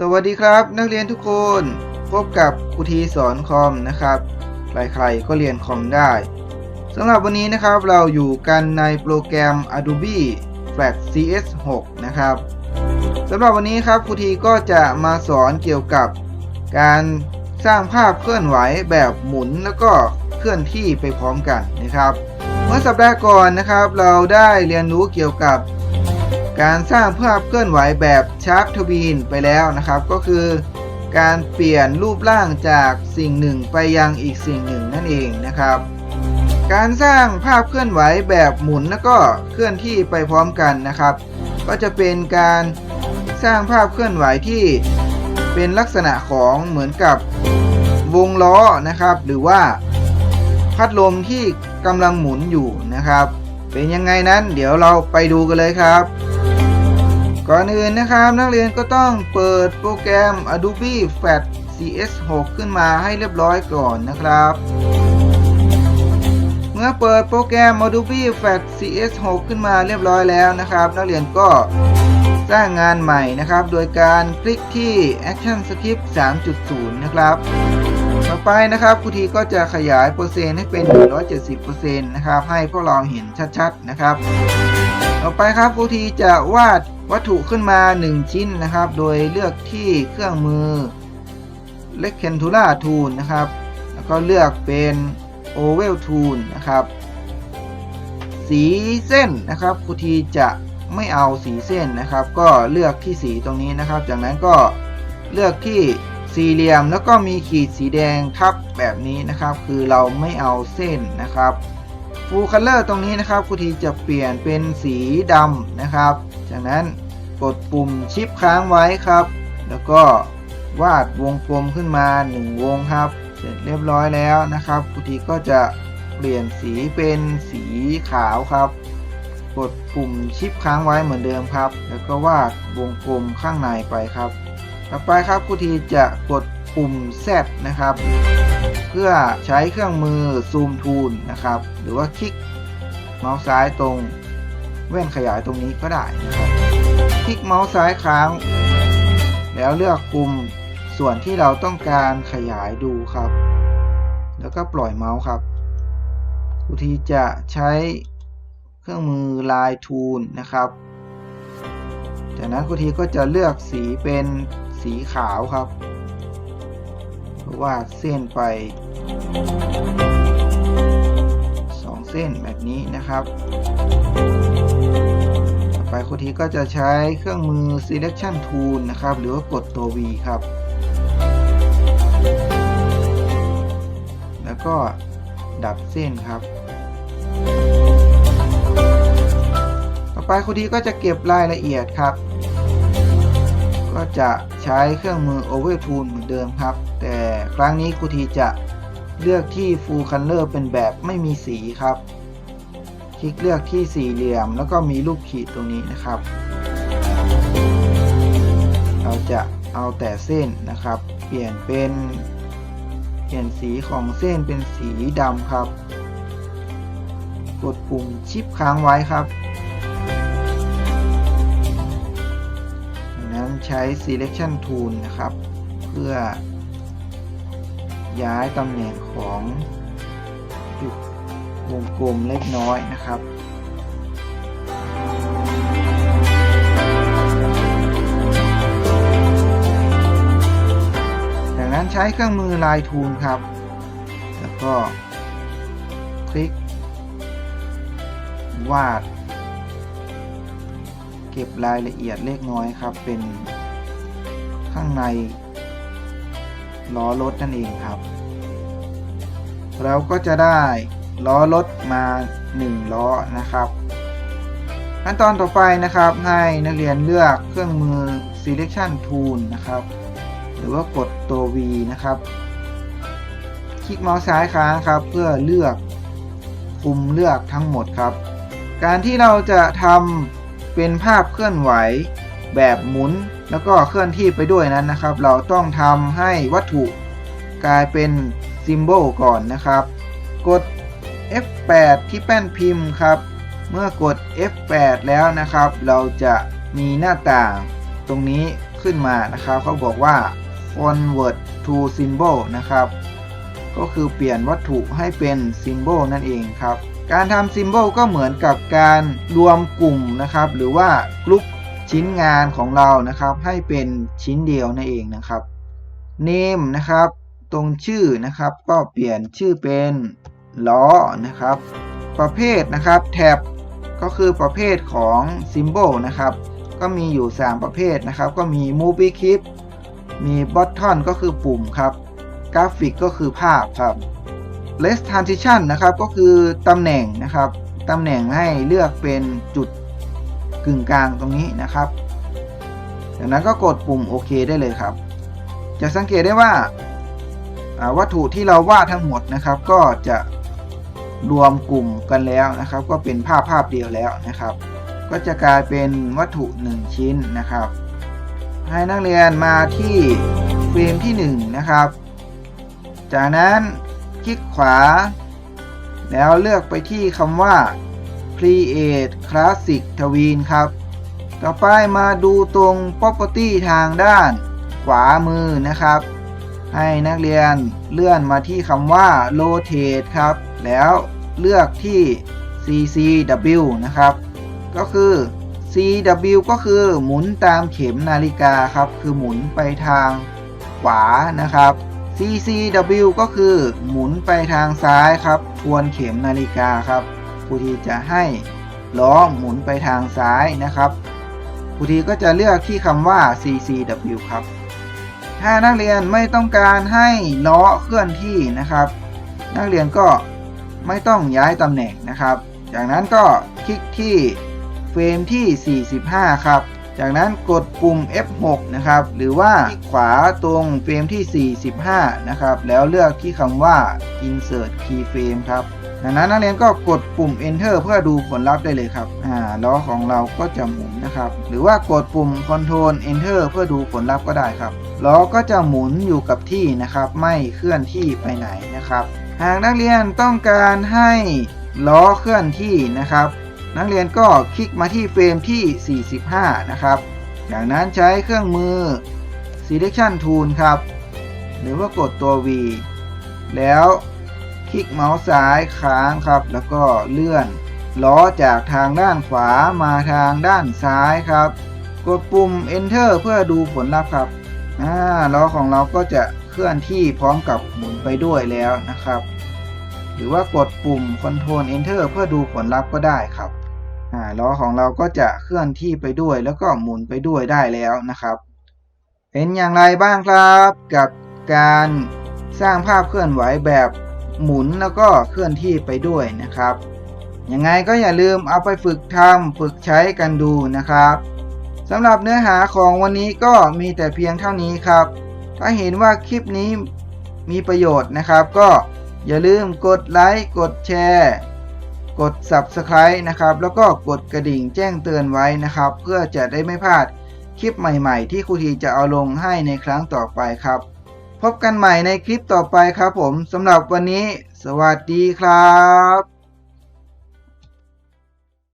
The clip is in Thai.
สวัสดีครับ นักเรียนทุกคนพบกับครูทีสอนคอมนะครับ ใครๆก็เรียนคอมได้สำหรับวันนี้นะครับเราอยู่กันในโปรแกรม Adobe Flash CS6 นะครับสำหรับวันนี้ครับครูทีก็จะมาสอนเกี่ยวกับการสร้างภาพเคลื่อนไหวแบบหมุนแล้วก็เคลื่อนที่ไปพร้อมกันนะครับ เมื่อสัปดาห์ก่อนนะครับ เราได้เรียนรู้เกี่ยวกับ การสร้างภาพเคลื่อนไหวแบบชาร์ปทวีนไปแล้วนะครับ ก็คือการเปลี่ยนรูปร่างจากสิ่งหนึ่งไปยังอีกสิ่งหนึ่งนั่นเองนะครับ การสร้างภาพเคลื่อนไหวแบบหมุนแล้วก็เคลื่อนที่ไปพร้อมกันนะครับ ก็จะเป็นการสร้างภาพเคลื่อนไหวที่เป็นลักษณะของเหมือนกับวงล้อนะครับ หรือว่าพัดลมที่กำลังหมุนอยู่นะครับ เป็นยังไงนั้นเดี๋ยวเราไปดูกันเลยครับ ก่อนอื่นนะครับนักเรียนก็ต้องเปิดโปรแกรม Adobe Flash CS6 ขึ้นมาให้เรียบร้อยก่อนนะครับ เมื่อเปิดโปรแกรม Adobe Flash CS6 ขึ้นมาเรียบร้อยแล้วนะครับ นักเรียนก็สร้างงานใหม่นะครับ โดยการคลิกที่ Action Script 3.0 นะครับ ต่อไปนะครับครูทีก็จะขยายเปอร์เซ็นต์ให้เป็น 170%นะครับ ให้พวกเราเห็นชัดๆนะครับ ต่อไปครับครูทีจะวาด วัตถุขึ้นมา 1 ชิ้นนะครับ โดยเลือกที่เครื่องมือ Rectangular Tool นะครับ แล้วก็เลือกเป็น Oval Tool นะครับ สีเส้นนะครับครูทีจะไม่เอาสีเส้นนะครับ ก็เลือกที่สีตรงนี้นะครับ จากนั้นก็เลือกที่สี่เหลี่ยมแล้วก็มีขีดสีแดงทับแบบนี้นะครับ คือเราไม่เอาเส้นนะครับ Full Color ตรงนี้นะครับครูทีจะเปลี่ยนเป็นสีดำนะครับ จากนั้นกดปุ่มชิปค้างไว้ครับ แล้วก็วาดวงกลมขึ้นมา 1 วงครับ เสร็จเรียบร้อยแล้วนะครับครูทีก็จะเปลี่ยนสีเป็นสีขาวครับ กดปุ่มชิปค้างไว้เหมือนเดิมครับ แล้วก็วาดวงกลมข้างในไปครับ ต่อไปครับครูทีจะกดปุ่ม Z นะครับ เพื่อใช้เครื่องมือซูมทูลนะครับ หรือว่าคลิกเมาส์ซ้ายตรง แว่นขยายตรงนี้ก็ได้นะครับ คลิกเมาส์ซ้ายค้าง แล้วเลือกปุ่มส่วนที่เราต้องการขยายดูครับ แล้วก็ปล่อยเมาส์ครับครูทีจะใช้เครื่องมือลายทูลนะครับ จากนั้นครูทีก็จะเลือกสีเป็นสีขาวครับวาดเส้นไป 2 เส้นแบบนี้นะครับ ไปครูทีก็จะใช้เครื่องมือ selection tool นะครับ หรือว่ากดตัว V ครับ แล้วก็ดับเส้นครับ ต่อไปครูทีก็จะเก็บรายละเอียดครับ ก็จะใช้เครื่องมือ Over Tool เหมือนเดิมครับ แต่ครั้งนี้ครูทีจะเลือกที่ Full Color เป็นแบบไม่มีสีครับ ลิกเลือกที่สี่เหลี่ยม แล้วก็มีรูปขีดตรงนี้นะครับ เราจะเอาแต่เส้นนะครับ เปลี่ยนเป็นเปลี่ยนสีของเส้นเป็นสีดำครับ กดปุ่มชิปค้างไว้ครับจากนั้นใช้ selection tool นะครับ เพื่อย้ายตำแหน่งของ วงกลมเล็กน้อยนะครับจากนั้นใช้เครื่องมือลายทูลครับ แล้วก็คลิก วาด เก็บรายละเอียดเล็กน้อยครับ เป็นข้างในล้อรถนั่นเองครับ เราก็จะได้ ล้อรถมา 1 ล้อนะครับ ขั้นตอนต่อไปนะครับ ให้นักเรียนเลือกเครื่องมือ selection tool นะครับ หรือว่ากดตัว V นะครับ คลิกเมาส์ซ้ายค้างครับ เพื่อเลือกคุมเลือกทั้งหมดครับ การที่เราจะทำเป็นภาพเคลื่อนไหวแบบหมุนแล้วก็เคลื่อนที่ไปด้วยนั้นนะครับ เราต้องทำให้วัตถุกลายเป็นซิมโบลก่อนนะครับ กด F8 ที่แป้นพิมพ์ครับ เมื่อกด F8 แล้วนะครับ เราจะมีหน้าต่างตรงนี้ขึ้นมานะครับ เขาบอกว่า convert to symbol นะครับ ก็คือเปลี่ยนวัตถุให้เป็น symbol นั่นเองครับ การทำ symbol ก็เหมือนกับการรวมกลุ่มนะครับ หรือว่ากลุ่มชิ้นงานของเรานะครับ ให้เป็นชิ้นเดียวนั่นเองนะครับ name นะครับ ตรงชื่อนะครับ ก็เปลี่ยนชื่อเป็น ล้อนะครับ ประเภทนะครับแท็บก็คือประเภทของ symbol นะครับ ก็มีอยู่ 3 ประเภทนะครับ ก็มี movie clip มี button ก็คือปุ่มครับ กราฟิกก็คือภาพครับ less transition นะครับก็คือตำแหน่งนะครับตำแหน่งให้เลือกเป็นจุดกึ่งกลางตรงนี้นะครับ จากนั้นก็กดปุ่มโอเคได้เลยครับ จะสังเกตได้ว่าวัตถุที่เราวาดทั้งหมดนะครับ ก็จะ รวมกลุ่มกันแล้วนะครับ ก็เป็นภาพภาพเดียวแล้วนะครับ ก็จะกลายเป็นวัตถุ 1 ชิ้นนะครับ ให้นักเรียนมาที่เฟรมที่ 1 นะครับ จากนั้นคลิกขวา แล้วเลือกไปที่คำว่า Create Classic Tween ครับ ต่อไปมาดูตรง Property ทางด้านขวามือนะครับ ให้นักเรียนเลื่อนมาที่คำว่า Rotate ครับ แล้วเลือกที่ CCW นะครับ ก็คือ CW ก็คือหมุนตามเข็มนาฬิกาครับ คือหมุนไปทางขวานะครับ CCW ก็คือหมุนไปทางซ้ายครับ ทวนเข็มนาฬิกาครับครูทีจะให้ล้อหมุนไปทางซ้ายนะครับครูทีก็จะเลือกที่คำว่า CCW ครับ ถ้านักเรียนไม่ต้องการให้ล้อเคลื่อนที่นะครับ นักเรียนก็ ไม่ต้องย้ายตำแหน่งนะครับ จากนั้นก็คลิกที่เฟรมที่ 45 ครับ จากนั้นกดปุ่ม F6 นะครับ หรือว่าคลิกขวาตรงเฟรมที่ 45 นะครับ แล้วเลือกที่คำว่า Insert Keyframe ครับจากนั้นนักเรียนก็กดปุ่ม Enter เพื่อดูผลลัพธ์ได้เลยครับ อ่า ล้อของเราก็จะหมุนนะครับ หรือว่ากดปุ่ม Control Enter เพื่อดูผลลัพธ์ก็ได้ครับ ล้อก็จะหมุนอยู่กับที่นะครับ ไม่เคลื่อนที่ไปไหนนะครับ หากนักเรียนต้องการให้ล้อเคลื่อนที่นะครับ นักเรียนก็คลิกมาที่เฟรมที่ 45 นะครับ จากนั้นใช้เครื่องมือ selection tool ครับ หรือว่ากดตัว V แล้วคลิกเมาส์ซ้ายค้างครับ แล้วก็เลื่อนล้อจากทางด้านขวามาทางด้านซ้ายครับ กดปุ่ม enter เพื่อดูผลลัพธ์ครับล้อของเราก็จะ เคลื่อนที่พร้อมกับหมุนไปด้วยแล้วนะครับ หรือว่ากดปุ่ม Ctrl Enter เพื่อดูผลลัพธ์ก็ได้ครับล้อของเราก็จะเคลื่อนที่ไปด้วยแล้วก็หมุนไปด้วยได้แล้วนะครับ เป็นอย่างไรบ้างครับ กับการสร้างภาพเคลื่อนไหวแบบหมุนแล้วก็เคลื่อนที่ไปด้วยนะครับยังไงก็อย่าลืมเอาไปฝึกทำฝึกใช้กันดูนะครับสำหรับเนื้อหาของวันนี้ก็มีแต่เพียงเท่านี้ครับ ถ้าเห็นว่าคลิปนี้มีประโยชน์นะครับ ก็อย่าลืมกดไลค์กดแชร์กด Subscribe นะครับ แล้วก็กดกระดิ่งแจ้งเตือนไว้นะครับ เพื่อจะได้ไม่พลาดคลิปใหม่ๆ ที่ครูทีจะเอาลงให้ในครั้งต่อไปครับ พบกันใหม่ในคลิปต่อไปครับผมสำหรับวันนี้ สวัสดีครับ